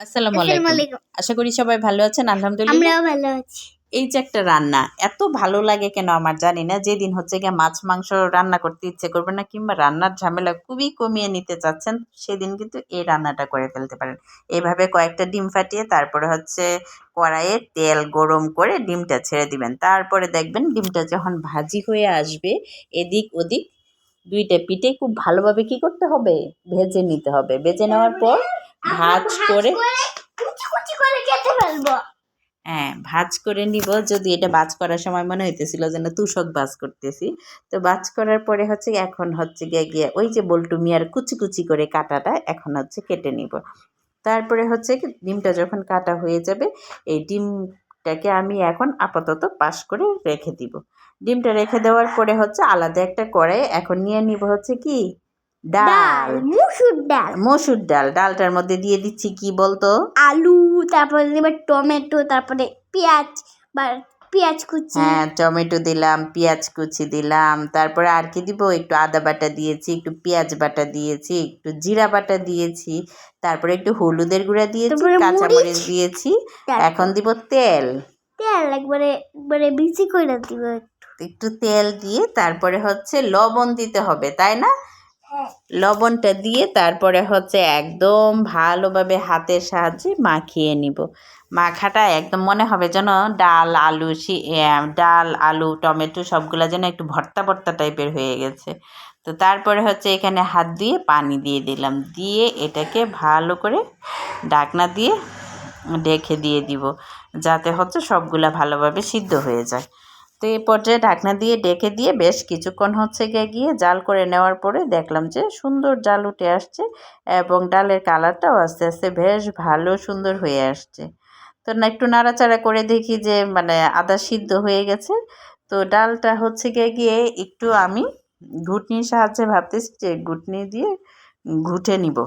আসসালামু আলাইকুম। আশা করি সবাই ভালো আছেন আলহামদুলিল্লাহ। আমরাও ভালো আছি। এই যে একটা রান্না এত ভালো লাগে কেন আমার জানি না যেদিন হচ্ছে গিয়ে মাছ মাংস রান্না করতে ইচ্ছে করবে না কিংবা রান্নার ঝামেলা খুবই কমিয়ে নিতে চাচ্ছেন সেদিন কিন্তু এই রান্নাটা করে ফেলতে পারেন। এইভাবে কয়েকটা ডিম ফাটিয়ে তারপরে হচ্ছে কড়াইয়ে তেল গরম করে ডিমটা ছেড়ে দিবেন। তারপরে দেখবেন ডিমটা যখন ভাজি হয়ে আসবে এদিক ওদিক দুইটা পিঠে খুব ভালোভাবে কি করতে হবে? ভেজে নিতে হবে। ভেজে নেওয়ার পর ভাজ করে কুচি কুচি করে কেটে ফেলব। হ্যাঁ ভাজ করে নিব। যদি এটা ভাজ করার সময় মনে হইতেছিল যে না তুষক ভাজ করতেছি। তো ভাজ করার পরে হচ্ছে এখন হচ্ছে গিয়ে গিয়ে ওই যে বল্টু মিয়ার কুচি কুচি করে কাটাটা এখন হচ্ছে কেটে নিব। তারপরে হচ্ছে কি ডিমটা যখন কাটা হয়ে যাবে এই ডিমটাকে আমি এখন আপাতত পাশ করে রেখে দিব। ডিমটা রেখে দেওয়ার পরে হচ্ছে আলাদা একটা কড়াই এখন নিয়ে নিব হচ্ছে কি ডাল। মুসুর ডাল। মসুর ডাল ডালটার মধ্যে দিয়ে দিচ্ছি কি বলতো? আলু তারপরে দেবে টমেটো তারপরে পেঁয়াজ বা পেঁয়াজ কুচি। হ্যাঁ টমেটো দিলাম পেঁয়াজ কুচি দিলাম তারপরে আর কি দিব? একটু আদা বাটা দিয়েছি একটু পেঁয়াজ বাটা দিয়েছি একটু জিরা বাটা দিয়েছি তারপরে একটু হলুদের গুঁড়া দিয়েছি কাঁচামরিচ মরিচ। দিয়েছি এখন দিব তেল। তেল একবারে একবারে বেশি করে দিব একটু তেল দিয়ে তারপরে হচ্ছে লবণ দিতে হবে তাই না? লবণটা দিয়ে তারপরে হচ্ছে একদম ভালোভাবে হাতের সাহায্যে মাখিয়ে নিব। মাখাটা একদম মনে হবে যেন ডাল, আলু ডাল, আলু, টমেটো সবগুলো যেন একটু ভর্তা ভর্তা টাইপের হয়ে গেছে। তো তারপরে হচ্ছে এখানে হাত দিয়ে পানি দিয়ে দিলাম। দিয়ে এটাকে ভালো করে ঢাকনা দিয়ে ঢেকে দিয়ে দিব। যাতে হচ্ছে সবগুলা ভালোভাবে সিদ্ধ হয়ে যায়। তো এই পর্যায়ে ঢাকনা দিয়ে ডেকে দিয়ে বেশ কিছুক্ষণ হচ্ছে গিয়ে গিয়ে জাল করে নেওয়ার পরে দেখলাম যে সুন্দর জাল উঠে আসছে এবং ডালের কালারটাও আস্তে আস্তে বেশ ভালো সুন্দর হয়ে আসছে। তো না, একটু নাড়াচাড়া করে দেখি যে মানে আদা সিদ্ধ হয়ে গেছে। তো ডালটা হচ্ছে গিয়ে গিয়ে একটু আমি ঘুটনির সাহায্যে ভাবতেছি যে ঘুটনি দিয়ে ঘুটে নিব।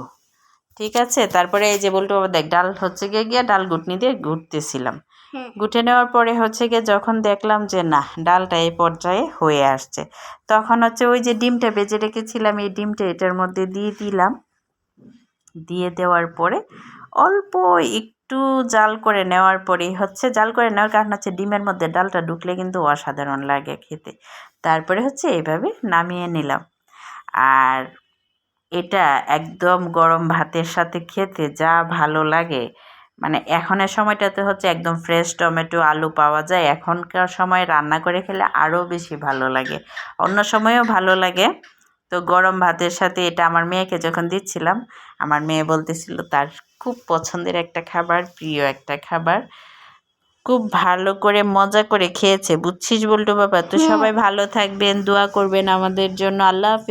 ঠিক আছে? তারপরে এই যে বলতে দেখ, ডাল হচ্ছে গিয়ে গিয়ে ডাল ঘুটনি দিয়ে ঘুরতেছিলাম। হ্যাঁ গুটে নেওয়ার পরে হচ্ছে গিয়ে যখন দেখলাম যে, না, ডালটা এই পর্যায়ে হয়ে আসছে। তখন হচ্ছে ওই যে ডিমটা বেজে রেখেছিলাম, এই ডিমটা এটার মধ্যে দিয়ে দিলাম। দিয়ে দেওয়ার পরে অল্প একটু জাল করে নেওয়ার পরেই হচ্ছে, জাল করে নেওয়ার কারণ হচ্ছে ডিমের মধ্যে ডালটা ঢুকলে কিন্তু অসাধারণ লাগে খেতে। তারপরে হচ্ছে এইভাবে নামিয়ে নিলাম। আর এটা একদম গরম ভাতের সাথে খেতে যা ভালো লাগে। মানে এখনের সময়টাতে হচ্ছে একদম ফ্রেশ টমেটো আলু পাওয়া যায়। এখনকার সময় রান্না করে খেলে আরও বেশি ভালো লাগে। অন্য সময়েও ভালো লাগে। তো গরম ভাতের সাথে এটা আমার মেয়েকে যখন দিচ্ছিলাম আমার মেয়ে বলতেছিল তার খুব পছন্দের একটা খাবার প্রিয় একটা খাবার। খুব ভালো করে মজা করে খেয়েছে। বুঝছিস বল্টু বাবা? তো হ্যাঁ। সবাই ভালো থাকবেন দোয়া করবেন আমাদের জন্য। আল্লাহ হাফেজ।